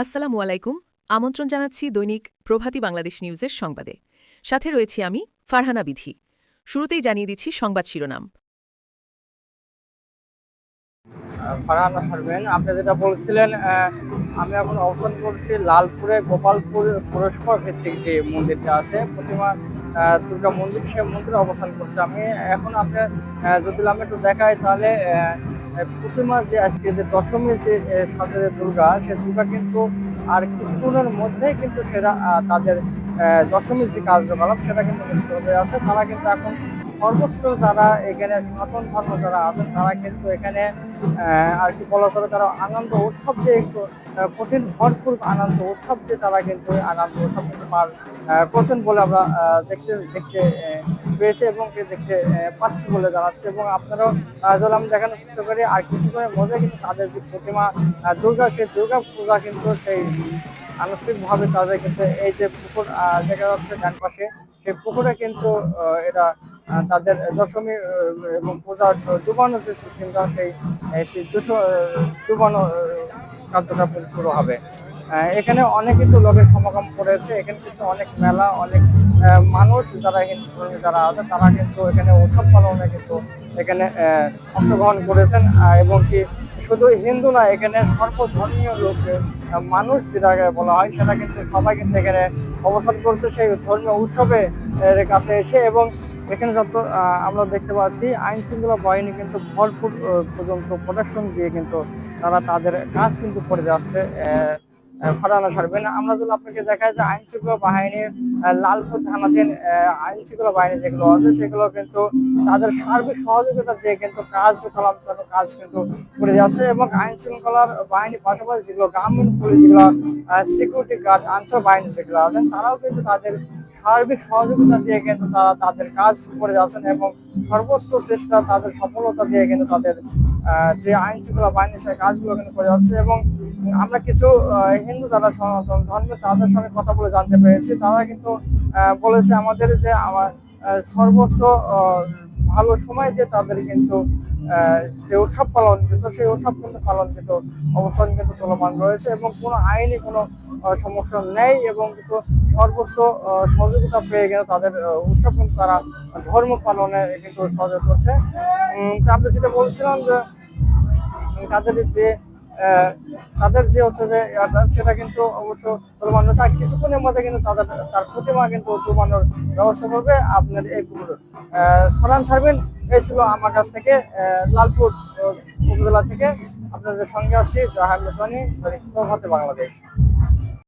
আসসালামু আলাইকুম। আমন্ত্রণ জানাচ্ছি দৈনিক প্রভাতী বাংলাদেশ নিউজের সংবাদে। সাথে রয়েছি আমি ফারহানা বিধি। শুরুতেই জানিয়ে দিচ্ছি সংবাদ শিরোনাম। আপনি যেটা বলছিলেন আমি এখন অবস্থান করছি লালপুরে, গোপালপুর পৌরসভা ভিত্তিক যে মন্দিরটা আছে, প্রতিমা দুর্গা মন্দির সে মন্দিরে অবস্থান করছে আমি। এখন আপনার যদি আমি একটু দেখাই তাহলে আহ, আহ, প্রতিমা যে আজকে যে দশমীর যে যে দুর্গা সে দুর্গা কিন্তু আর কিছুক্ষণের মধ্যেই কিন্তু সেটা তাদের দশমীর যে কার্যকলাপ সেটা কিন্তু হয়ে আছে। তারা কিন্তু এখন সর্বোচ্চ যারা এখানে সনাতন ধর্ম যারা আছেন তারা কিন্তু এখানে আর কি বলা চলে তারা আনন্দ উৎসব যে একটু কঠিন ভরপুর আনন্দ উৎসব যে তারা কিন্তু আনন্দ উৎসব কিন্তু পার করছেন বলে আমরা দেখতে দেখতে পেয়েছি এবং দেখতে পাচ্ছি বলে জানাচ্ছি এবং আপনারাও আহ, আমি দেখানোর চেষ্টা করি আর কিছুক্ষণের মধ্যে কিন্তু তাদের যে প্রতিমা দুর্গা সেই দুর্গা পূজা কিন্তু সেই আনুষ্ঠানিকভাবে তাদের কিন্তু এই যে পুকুর দেখা যাচ্ছে ডান পাশে সেই পুকুরে কিন্তু এটা তাদের দশমী এবং পূজার ডুবানো যে সিস্টেমটা সেই ডুবানো কার্যক্রম শুরু হবে। এখানে অনেক কিন্তু লোকের সমাগম করেছে, এখানে কিন্তু অনেক মেলা, অনেক মানুষ যারা হিন্দু ধর্মী যারা আছে, তারা কিন্তু এখানে উৎসব পালনে কিন্তু এখানে অংশগ্রহণ করেছেন। এবং কি শুধু হিন্দু না, এখানে সর্বধর্মীয় লোক মানুষ যেটাকে বলা হয়, সেটা কিন্তু সবাই কিন্তু এখানে অবস্থান করছে সেই ধর্মীয় উৎসবে এর কাছে এসে এবং এখানে যত আমরা দেখতে পাচ্ছি আইন শৃঙ্খলা বাহিনী কিন্তু ভরপুর পর্যন্ত প্রোটেকশন দিয়ে কিন্তু তারা তাদের কাজ কিন্তু করে যাচ্ছে আহ, ফারানা সারবেন আমরা যদি আপনাকে দেখাই যে আইন শৃঙ্খলা বাহিনীর লালপুর থানাধীন আহ, আইন শৃঙ্খলা বাহিনী যেগুলো আছে সেগুলো কিন্তু তাদের সার্বিক সহযোগিতা দিয়ে কিন্তু কাজ কলাম কাজ কিন্তু করে যাচ্ছে এবং আইন শৃঙ্খলার বাহিনীর পাশাপাশি যেগুলো গ্রামীণ পুলিশ যেগুলো সিকিউরিটি গার্ড আনসার বাহিনী যেগুলো আছেন তারাও কিন্তু তাদের সার্বিক সহযোগিতা দিয়ে কিন্তু তারা তাদের কাজ করে যাচ্ছেন এবং সর্বোচ্চ চেষ্টা তাদের সফলতা দিয়ে কিন্তু তাদের যে আইন শৃঙ্খলা বাহিনী সেই কাজগুলো কিন্তু করে যাচ্ছে এবং আমরা কিছু হিন্দু যারা সনাতন ধর্মের তাদের সঙ্গে কথা বলে জানতে পেরেছি। তারা কিন্তু বলেছে আমাদের যে আমার সর্বোচ্চ ভালো সময় যে তাদের কিন্তু যে উৎসব পালন, কিন্তু সেই উৎসব কিন্তু পালন কিন্তু অবস্থান কিন্তু চলমান রয়েছে এবং কোনো আইনি কোনো সমস্যা নেই এবং কিন্তু সর্বোচ্চ সহযোগিতা পেয়ে কিন্তু তাদের উৎসব কিন্তু তারা ধর্ম পালনে কিন্তু সহযোগ করছে। আমরা যেটা বলছিলাম যে তাদের যে তাদের যে হচ্ছে যে সেটা কিন্তু অবশ্য চলমান থাকে কিছুক্ষণের মধ্যে কিন্তু তাদের, তার প্রতিমা কিন্তু ডুবানোর ব্যবস্থা করবে আপনার এই পুকুর ফরান সার্বিন এই ছিল আমার কাছ থেকে লালপুর উপজেলা থেকে। আপনাদের সঙ্গে আছি জাহাঙ্গীর প্রভাতে বাংলাদেশ।